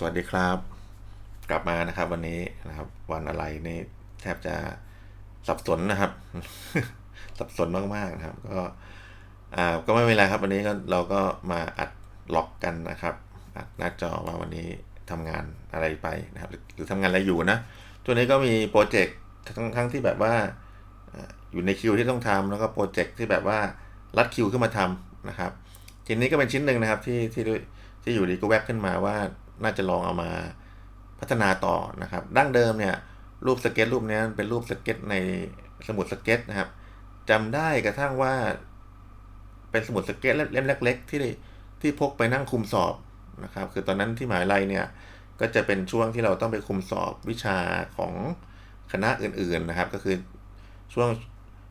สวัสดีครับ กลับมานะครับ วันนี้นะครับ วันอะไรนี่แทบจะสับสนนะครับ สับสนมากๆนะครับ ก็อ่าก็ไม่เป็นไรครับ วันนี้ก็เราก็มาอัดล็อกกันนะครับ อัดหน้าจอว่าวันนี้ทำงานอะไรไปนะครับ หรือหรือทำงานอะไรอยู่นะตัวนี้ก็มีโปรเจกต์ทั้งทั้งที่แบบว่าอยู่ในคิวที่ต้องทำแล้วก็โปรเจกต์ที่แบบว่ารัดคิวขึ้นมาทำนะครับชิ้นนี้ก็เป็นชิ้นหนึ่งนะครับที่ที่ที่อยู่ดีก็แวบขึ้นมาว่า น่าจะลองเอามาพัฒนาต่อนะครับ ดั้งเดิมเนี่ยรูปสเก็ตรูปนี้เป็นรูปสเก็ตในสมุดสเก็ตนะครับจำได้กระทั่งว่า เป็นสมุดสเก็ตเล่มเล็ก ๆ ที่ที่พกไปนั่งคุมสอบนะครับ คือตอนนั้นที่หมหาลัยเนี่ยก็จะเป็นช่วงที่เราต้องไปคุมสอบวิชาของคณะอื่น ๆนะครับ ก็คือช่วง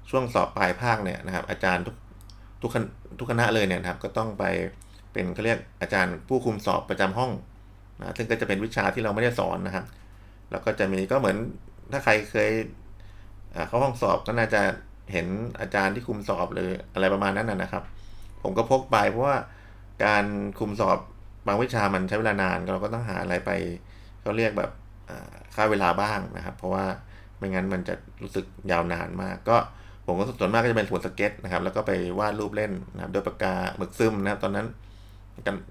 ช่วงสอบปลายภาคเนี่ยนะครับ อาจารย์ทุกทุกคณะทุกคณะเลยเนี่ยนะครับ ก็ต้องไปเป็นเขาเรียกอาจารย์ผู้คุมสอบประจำห้อง นะซึ่งก็จะเป็นวิชาที่เราไม่ได้สอนนะครับ แล้วก็จะมีก็เหมือนถ้าใครเคยเข้าห้องสอบก็น่าจะเห็นอาจารย์ที่คุมสอบหรืออะไรประมาณนั้นนะครับ ผมก็พกไปเพราะว่าการคุมสอบบางวิชามันใช้เวลานานเราก็ต้องหาอะไรไปเขาเรียกแบบค่าเวลาบ้างนะครับ เพราะว่าไม่งั้นมันจะรู้สึกยาวนานมาก ก็ผมก็ส่วนมากก็จะเป็นสมุดสเก็ตนะครับ แล้วก็ไปวาดรูปเล่นนะครับด้วยปากกาหมึกซึมนะครับ ตอนนั้น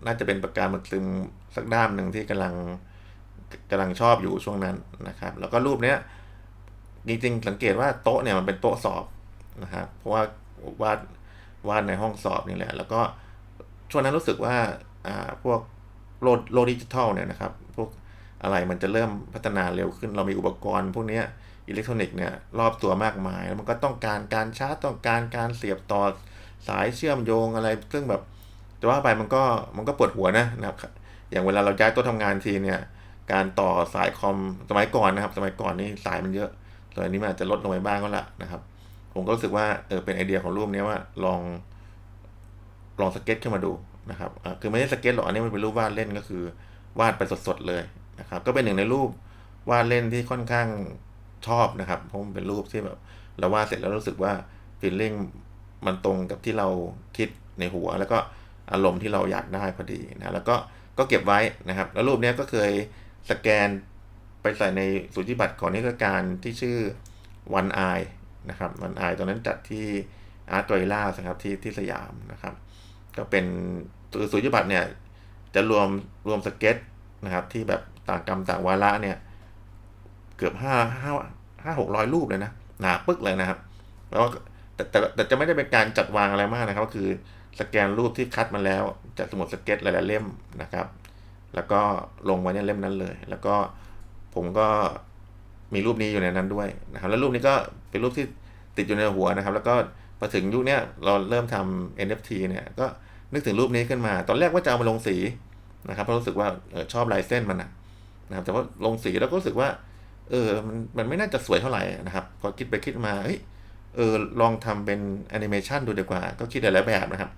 น่าจะเป็นปากกาหมึกซึมสักด้ามหนึ่งที่กำลังกำลังชอบอยู่ช่วงนั้นนะครับ แล้วก็รูปเนี้ยจริงๆสังเกตว่าโต๊ะเนี่ยมันเป็นโต๊ะสอบนะครับเพราะว่าวาดวาดในห้องสอบนี่แหละ แล้วก็ช่วงนั้นรู้สึกว่าอ่าพวกโลดโลดิจิทัลเนี่ยนะครับ พวกอะไรมันจะเริ่มพัฒนาเร็วขึ้น เรามีอุปกรณ์พวกนี้อิเล็กทรอนิกส์เนี่ยรอบตัวมากมาย แล้วมันก็ต้องการการชาร์จต้องการการเสียบต่อสายเชื่อมโยงอะไร ซึ่งแบบ แต่ว่าไปมันก็มันก็ปวดหัวนะนะครับ อย่างเวลาเราย้ายโต๊ะทำงานทีเนี่ย การต่อสายคอมสมัยก่อนนะครับ สมัยก่อนนี่สายมันเยอะตอนนี้มันอาจจะลดลงไปบ้างก็ละนะครับ ผมก็รู้สึกว่าเออเป็นไอเดียของรูปนี้ว่าลองลองสเก็ตขึ้นมาดูนะครับอ่าคือไม่ได้สเก็ตหรอกอันนี้มันเป็นรูปวาดเล่นก็คือ วาดไปสดๆเลยนะครับ ก็เป็นหนึ่งในรูปวาดเล่นที่ค่อนข้างชอบนะครับ เพราะมันเป็นรูปที่แบบเราวาดเสร็จแล้วรู้สึกว่าฟีลลิ่งมันตรงกับที่เราคิดในหัว แล้วก็ อารมณ์ที่เราอยากได้พอดีนะแล้วก็ก็เก็บไว้นะครับ แล้วรูปเนี้ยก็เคยสแกนไปใส่ในสูจิบัตรของนิทรรศการที่ชื่อ One Eye นะครับ One Eye ตอนนั้นจัดที่อาร์ตไตรล่าครับที่ที่สยามนะครับ ก็เป็นสูจิบัตรเนี่ยจะรวมรวมสเก็ตนะครับ ที่แบบต่างกรรมต่างวาระเนี่ยเกือบห้าห้าห้าหกร้อยรูปเลยนะหนาปึ๊กเลยนะครับ แล้วแต่แต่แต่จะไม่ได้เป็นการจัดวางอะไรมากนะครับ ก็คือ สแกนรูปที่คัดมาแล้วจากสมุดสเก็ตหลายๆเล่มนะครับ แล้วก็ลงไว้ในเล่มนั้นเลย แล้วก็ผมก็มีรูปนี้อยู่ในนั้นด้วยนะครับ แล้วรูปนี้ก็เป็นรูปที่ติดอยู่ในหัวนะครับ แล้วก็พอถึงยุคนี้เราเริ่มทำ NFT เนี่ยก็นึกถึงรูปนี้ขึ้นมา ตอนแรกว่าจะเอามาลงสีนะครับเพราะรู้สึกว่าออชอบลายเส้นมันนะนะครับ แต่ว่าลงสีแล้วก็รู้สึกว่า เออมันมันไม่น่าจะสวยเท่าไหร่นะครับ พอคิดไปคิดมาเฮ้ย เออลองทำเป็นแอนิเมชันดูดีกว่า ก็คิดหลายแบบนะครับ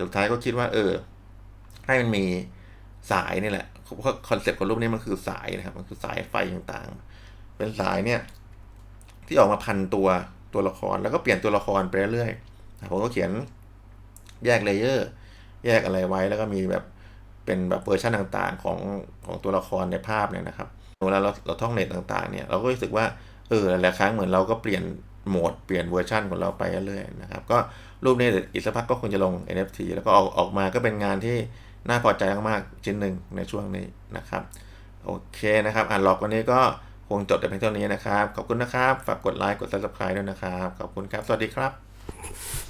สุดท้ายก็คิดว่า เออ ให้มันมีสายนี่แหละเพราะคอนเซ็ปต์ของรูปนี้มันคือสายนะครับ มันคือสายไฟต่างๆ เป็นสายเนี่ย ที่ออกมาพันตัวตัวละครแล้วก็เปลี่ยนตัวละครไปเรื่อยๆผมก็เขียนแยกเลเยอร์แยกอะไรไว้แล้วก็มีแบบเป็นแบบเวอร์ชันต่างๆของของตัวละครในภาพเนี่ยนะครับเวลาเราเราท่องเน็ตต่างๆเนี่ยเราก็รู้สึกว่าเออหลายๆครั้งเหมือนเราก็เปลี่ยน โหมดเปลี่ยนเวอร์ชันของเราไปเรื่อยๆนะครับ ก็รูปนี้อีกสักพักก็คงจะลง NFT แล้วก็ออกออกมาก็เป็นงานที่น่าพอใจมากๆชิ้นหนึ่งในช่วงนี้นะครับ โอเคนะครับ อ่านล็อกวันนี้ก็คงจบแต่เพียงเท่านี้นะครับ ขอบคุณนะครับ ฝากกดไลค์กด subscribe ด้วยนะครับ ขอบคุณครับ สวัสดีครับ